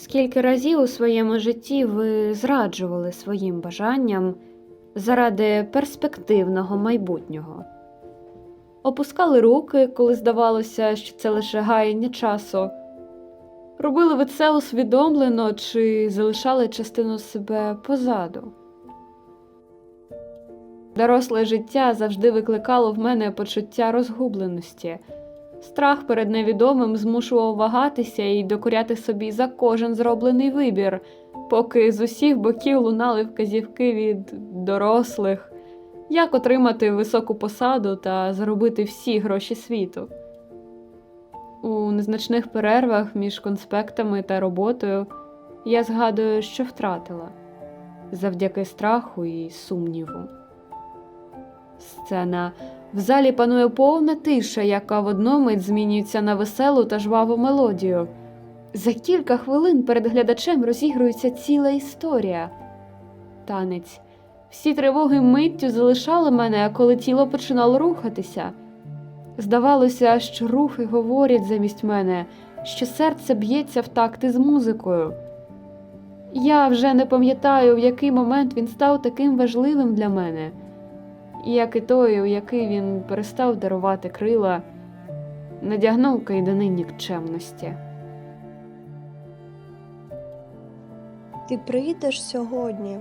Скільки разів у своєму житті ви зраджували своїм бажанням заради перспективного майбутнього? Опускали руки, коли здавалося, що це лише гаяння часу. Робили ви це усвідомлено чи залишали частину себе позаду? Доросле життя завжди викликало в мене почуття розгубленості. Страх перед невідомим змушував вагатися і докоряти собі за кожен зроблений вибір, поки з усіх боків лунали вказівки від дорослих, як отримати високу посаду та заробити всі гроші світу. У незначних перервах між конспектами та роботою я згадую, що втратила завдяки страху і сумніву. Сцена в залі панує повна тиша, яка в одну змінюється на веселу та жваву мелодію. За кілька хвилин перед глядачем розігрується ціла історія. Танець. Всі тривоги миттю залишали мене, коли тіло починало рухатися. Здавалося, що рухи говорять замість мене, що серце б'ється в такти з музикою. Я вже не пам'ятаю, в який момент він став таким важливим для мене як і той, у який він перестав дарувати крила, надягнув кайдани нікчемності. Ти прийдеш сьогодні?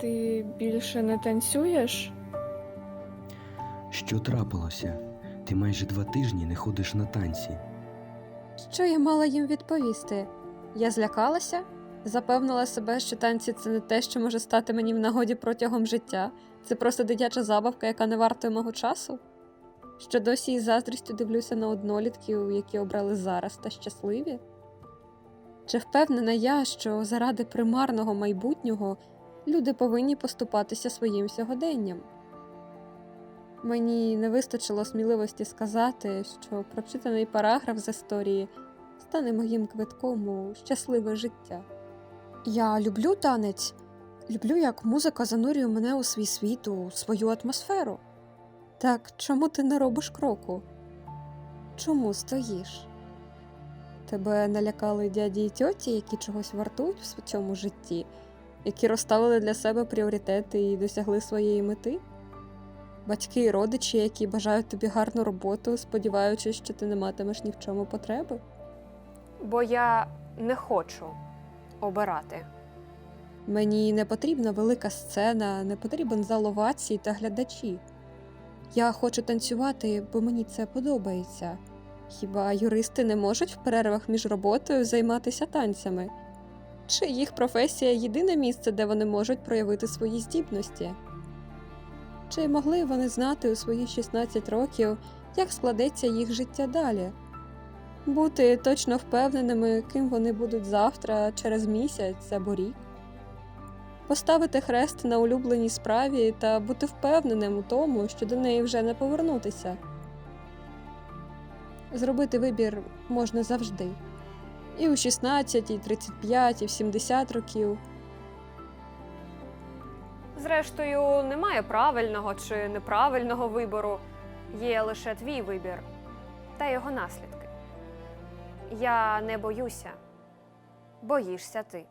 Ти більше не танцюєш? Що трапилося? Ти майже два тижні не ходиш на танці. Що я мала їм відповісти? Я злякалася, запевнила себе, що танці це не те, що може стати мені в нагоді протягом життя. Це просто дитяча забавка, яка не вартує мого часу. Що досі із заздрістю дивлюся на однолітків, які обрали зараз та щасливі? Чи впевнена я, що заради примарного майбутнього люди повинні поступатися своїм сьогоденням? Мені не вистачило сміливості сказати, що прочитаний параграф з історії стане моїм квитком у щасливе життя. Я люблю танець, люблю, як музика занурює мене у свій світ, у свою атмосферу. Так чому ти не робиш кроку? Чому стоїш? Тебе налякали дяді й тьоті, які чогось вартують в цьому житті, які розставили для себе пріоритети і досягли своєї мети? Батьки і родичі, які бажають тобі гарну роботу, сподіваючись, що ти не матимеш ні в чому потреби? бо я не хочу обирати. Мені не потрібна велика сцена, не потрібен зал овацій та глядачі. Я хочу танцювати, бо мені це подобається. Хіба юристи не можуть в перервах між роботою займатися танцями? Чи їх професія єдине місце, де вони можуть проявити свої здібності? Чи могли вони знати у свої 16 років, як складеться їх життя далі? Бути точно впевненими, ким вони будуть завтра, через місяць або рік? Поставити хрест на улюбленій справі та бути впевненим у тому, що до неї вже не повернутися. Зробити вибір можна завжди. І у 16, і 35, і в 70 років. Зрештою, немає правильного чи неправильного вибору, є лише твій вибір та його наслідки. Я не боюся, боїшся ти.